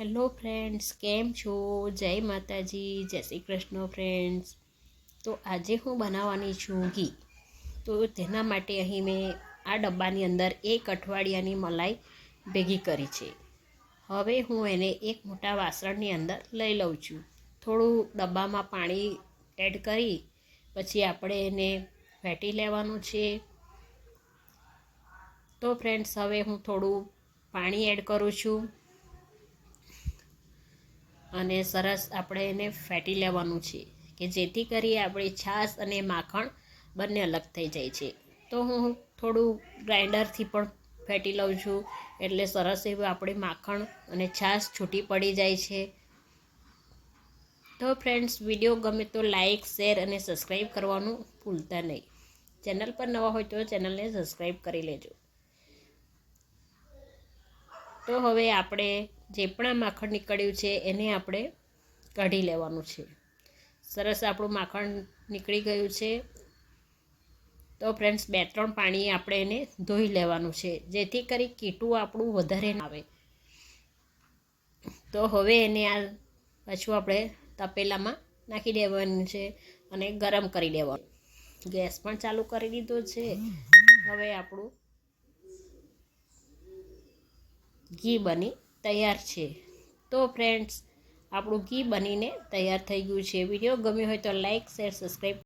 Hello friends, કેમ છો? જય માતાજી, જય શ્રી કૃષ્ણ ફ્રેન્ડ્સ. તો આજે હું બનાવવાની છું ઘી. તો તેના માટે અહીં મેં આ ડબ્બાની અંદર એક અઠવાડિયાની મલાઈ ભેગી કરી છે. હવે હું એને એક મોટા વાસણની અંદર લઈ લઉં છું. થોડું ડબ્બામાં પાણી એડ કરી, પછી આપણે એને ફેટી લેવાનું છે. તો ફ્રેન્ડ્સ, હવે હું થોડું પાણી એડ કરું છું. અને સરસ આપણે એને ફેટી લેવાનું છે કે જેથી કરી આપણી છાશ અને માખણ બંને અલગ થઈ જાય છે. તો હું થોડું ગ્રાઇન્ડરથી પણ ફેટી લઉં છું એટલે સરસ એવું આપણે માખણ અને છાશ છૂટી પડી જાય છે. તો ફ્રેન્ડ્સ વીડિયો ગમે તો લાઇક શેર અને સબસ્ક્રાઈબ કરવાનું ભૂલતા નહીં. ચેનલ પર નવા હોય તો ચેનલને સબસ્ક્રાઈબ કરી લેજો. તો હવે આપણે જે પણ માખણ નીકળ્યું છે એને આપણે કાઢી લેવાનું છે. સરસ આપણું માખણ નીકળી ગયું છે. તો ફ્રેન્ડ્સ બે ત્રણ પાણી આપણે એને ધોઈ લેવાનું છે, જેથી કરી કીટું આપણું વધારે ના આવે. તો હવે એને આ પાછું આપણે તપેલામાં નાખી દેવાનું છે અને ગરમ કરી દેવાનું. ગેસ પણ ચાલુ કરી દીધો છે. હવે આપણું ઘી બની તૈયાર છે. તો ફ્રેન્ડ્સ આપણું ઘી બનીને તૈયાર થઈ ગયું છે. વીડિયો ગમ્યો હોય તો લાઈક શેર સબસ્ક્રાઈબ